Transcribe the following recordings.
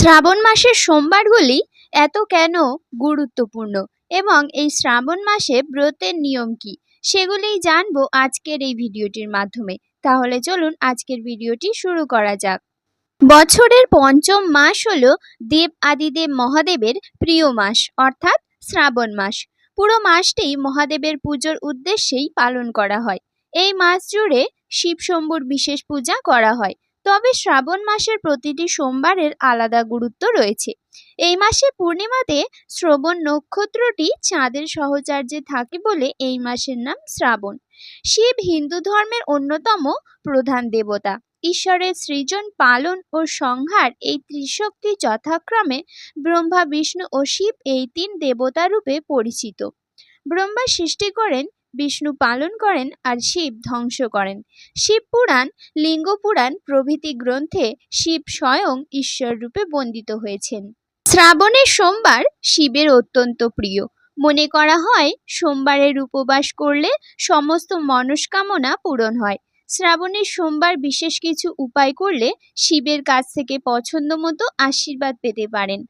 শ্রাবণ মাসের সোমবারগুলি এত কেন গুরুত্বপূর্ণ? এবং এই শ্রাবণ মাসে ব্রতের নিয়ম কি? সেগুলিই জানব আজকের এই ভিডিওটির মাধ্যমে। তাহলে চলুন আজকের ভিডিওটি শুরু করা যাক। বছরের পঞ্চম মাস হল দেব আদিদেব মহাদেবের প্রিয় মাস, অর্থাৎ শ্রাবণ মাস। পুরো মাসটি মহাদেবের পুজোর উদ্দেশ্যেই পালন করা হয়। এই মাস জুড়ে শিব শম্ভুর বিশেষ পূজা করা হয়। তবে শ্রাবণ মাসের প্রতিটি সোমবারের আলাদা গুরুত্ব রয়েছে। এই মাসে পূর্ণিমাতে শ্রবণ নক্ষত্রটি চাঁদের সহচার্যে থাকে বলে এই মাসের নাম শ্রাবণ। শিব হিন্দু ধর্মের অন্যতম প্রধান দেবতা। ঈশ্বরের সৃজন, পালন ও সংহার এই ত্রিশক্তি যথাক্রমে ব্রহ্মা, বিষ্ণু ও শিব এই তিন দেবতা রূপে পরিচিত। ব্রহ্মা সৃষ্টি করেন বিষ্ণু পালন করেন আর শিব ধ্বংস করেন। শিব পুরাণ, লিঙ্গ পুরাণ প্রভৃতি গ্রন্থে শিব স্বয়ং ঈশ্বর রূপে বন্দিত হয়েছেন। শ্রাবণের সোমবার শিবের অত্যন্ত প্রিয়। মনে করা হয়, সোমবারের উপবাস করলে সমস্ত মনস্কামনা পূরণ হয়। শ্রাবণের সোমবার বিশেষ কিছু উপায় করলে শিবের কাছ থেকে পছন্দ মতো আশীর্বাদ পেতে পারেন।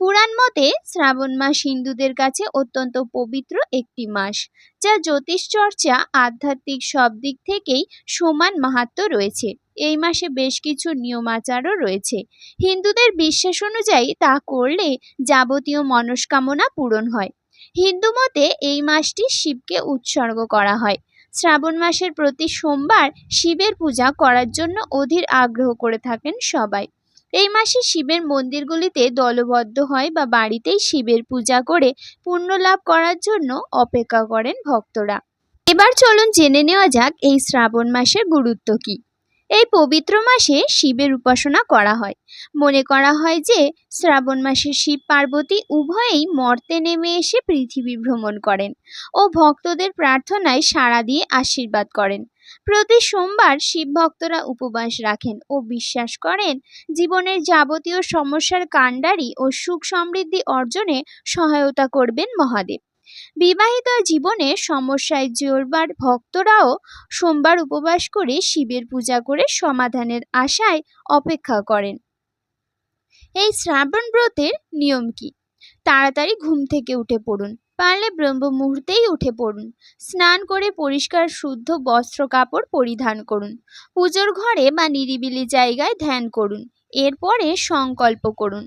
পুরাণ মতে শ্রাবণ মাস হিন্দুদের কাছে অত্যন্ত পবিত্র একটি মাস, যা জ্যোতিষ চর্চা, আধ্যাত্মিক সব দিক থেকেই সমান মাহাত্ম রয়েছে। এই মাসে বেশ কিছু নিয়মাচারও রয়েছে। হিন্দুদের বিশ্বাস অনুযায়ী তা করলে যাবতীয় মনস্কামনা পূরণ হয়। হিন্দু মতে এই মাসটি শিবকে উৎসর্গ করা হয়। শ্রাবণ মাসের প্রতি সোমবার শিবের পূজা করার জন্য অধীর আগ্রহ করে থাকেন সবাই। এই মাসে শিবের মন্দিরগুলিতে দলবদ্ধ হয় বা বাড়িতেই শিবের পূজা করে পুণ্য লাভ করার জন্য অপেক্ষা করেন ভক্তরা। এবার চলুন জেনে নেওয়া যাক এই শ্রাবণ মাসের গুরুত্ব কী। এই পবিত্র মাসে শিবের উপাসনা করা হয়। মনে করা হয় যে শ্রাবণ মাসে শিব পার্বতী উভয়েই মর্তে নেমে এসে পৃথিবী ভ্রমণ করেন ও ভক্তদের প্রার্থনায় সাড়া দিয়ে আশীর্বাদ করেন। প্রতি সোমবার শিব ভক্তরা উপবাস রাখেন ও বিশ্বাস করেন জীবনের যাবতীয় সমস্যার কাণ্ডারি ও সুখ সমৃদ্ধি অর্জনে সহায়তা করবেন মহাদেব। বিবাহিত জীবনে সমস্যায় জোরবার ভক্তরাও সোমবার উপবাস করে শিবের পূজা করে সমাধানের আশায় অপেক্ষা করেন। এই শ্রাবণ ব্রতের নিয়ম কি? তাড়াতাড়ি ঘুম থেকে উঠে পড়ুন। পারলে ব্রহ্ম মুহূর্তেই উঠে পড়ুন। স্নান করে পরিষ্কার, শুদ্ধ বস্ত্র কাপড় পরিধান করুন। পুজোর ঘরে বা নিরিবিলি জায়গায় ধ্যান করুন। এরপরে সংকল্প করুন।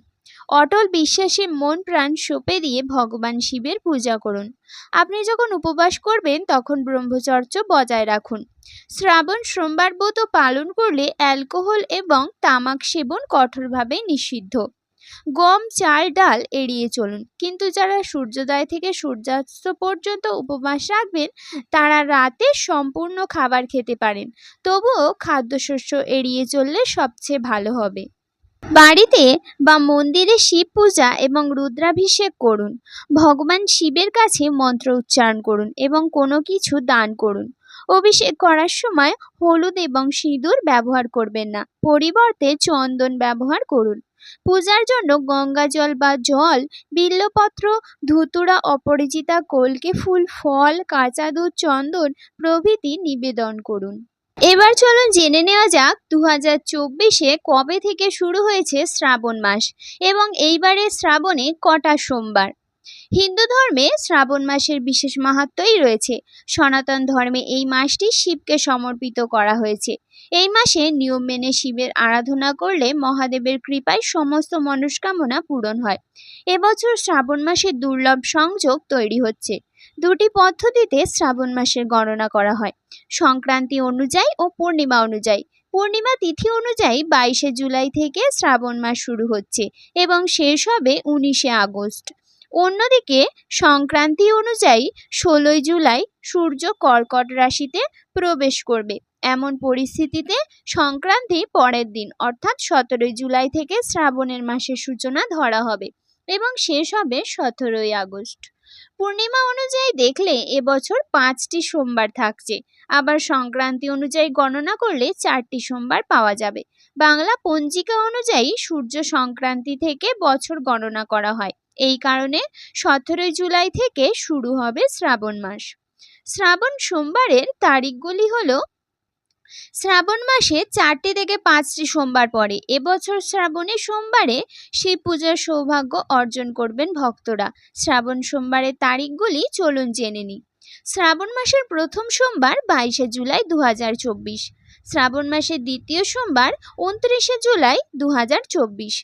অটল বিশ্বাসে মন প্রাণ সোপে দিয়ে ভগবান শিবের পূজা করুন। আপনি যখন উপবাস করবেন, তখন ব্রহ্মচর্য বজায় রাখুন। শ্রাবণ, সোমবার ব্রত পালন করলে অ্যালকোহল এবং তামাক সেবন কঠোরভাবে নিষিদ্ধ। গম, চাল, ডাল এড়িয়ে চলুন। কিন্তু যারা সূর্যোদয় থেকে সূর্যাস্ত পর্যন্ত উপবাস রাখবেন, তারা রাতে সম্পূর্ণ খাবার খেতে পারেন। তবুও খাদ্যশস্য এড়িয়ে চললে সবচেয়ে ভালো হবে। বাড়িতে বা মন্দিরে শিব পূজা এবং রুদ্রাভিষেক করুন। ভগবান শিবের কাছে মন্ত্র উচ্চারণ করুন এবং কোনো কিছু দান করুন। অভিষেক করার সময় হলুদ এবং সিঁদুর ব্যবহার করবেন না। পরিবর্তে চন্দন ব্যবহার করুন। পূজার জন্য গঙ্গা জল বা জল, বিল্লপত্র, ধুতুরা অপরিচিতা কলকে ফুল, ফল, কাঁচা দুধ, চন্দন প্রভৃতি নিবেদন করুন। এবার চলুন জেনে নেওয়া যাক দু হাজার চব্বিশে কবে থেকে শুরু হয়েছে শ্রাবণ মাস এবং এইবারে শ্রাবণে কটা সোমবার। হিন্দু ধর্মে শ্রাবণ মাসের বিশেষ মাহাত্মই রয়েছে। সনাতন ধর্মে এই মাসটি শিবকে সমর্পিত করা হয়েছে। এই মাসে নিয়ম মেনে শিবের আরাধনা করলে মহাদেবের কৃপায় সমস্ত মনস্কামনা পূরণ হয়। এবছর শ্রাবণ মাসে দুর্লভ সংযোগ তৈরি হচ্ছে। দুটি পদ্ধতিতে শ্রাবণ মাসের গণনা করা হয়। সংক্রান্তি অনুযায়ী ও পূর্ণিমা অনুযায়ী। পূর্ণিমা তিথি অনুযায়ী বাইশে জুলাই থেকে শ্রাবণ মাস শুরু হচ্ছে এবং শেষ হবে উনিশে আগস্ট। অন্যদিকে, সংক্রান্তি অনুযায়ী ষোলোই জুলাই সূর্য কর্কট রাশিতে প্রবেশ করবে। এমন পরিস্থিতিতে সংক্রান্তি পরের দিন, অর্থাৎ সতেরোই জুলাই থেকে শ্রাবণের মাসের সূচনা ধরা হবে এবং শেষ হবে সতেরোই আগস্ট। পূর্ণিমা অনুযায়ী দেখলে এবছর পাঁচটি সোমবার থাকছে। আবার সংক্রান্তি অনুযায়ী গণনা করলে চারটি সোমবার পাওয়া যাবে। বাংলা পঞ্জিকা অনুযায়ী সূর্য সংক্রান্তি থেকে বছর গণনা করা হয়। এই কারণে সতেরোই জুলাই থেকে শুরু হবে শ্রাবণ মাস। শ্রাবণ সোমবারের তারিখগুলি হলো, শ্রাবণ মাসে চারটি থেকে পাঁচটি সোমবার পড়ে। এবছর শ্রাবণী সোমবারে শিব পূজার সৌভাগ্য অর্জন করবেন ভক্তরা। শ্রাবণ সোমবারের তারিখগুলি চলুন জেনে নিই। শ্রাবণ মাসের প্রথম সোমবার বাইশে জুলাই দু হাজার চব্বিশ। শ্রাবণ মাসের দ্বিতীয় সোমবার উনত্রিশে জুলাই দু হাজার চব্বিশ।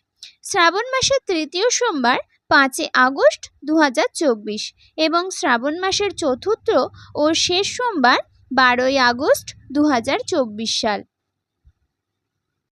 শ্রাবণ মাসের তৃতীয় সোমবার পাঁচই আগস্ট দু হাজার চব্বিশ এবং শ্রাবণ মাসের চতুর্থ ও শেষ সোমবার বারোই আগস্ট দু হাজার চব্বিশ সাল।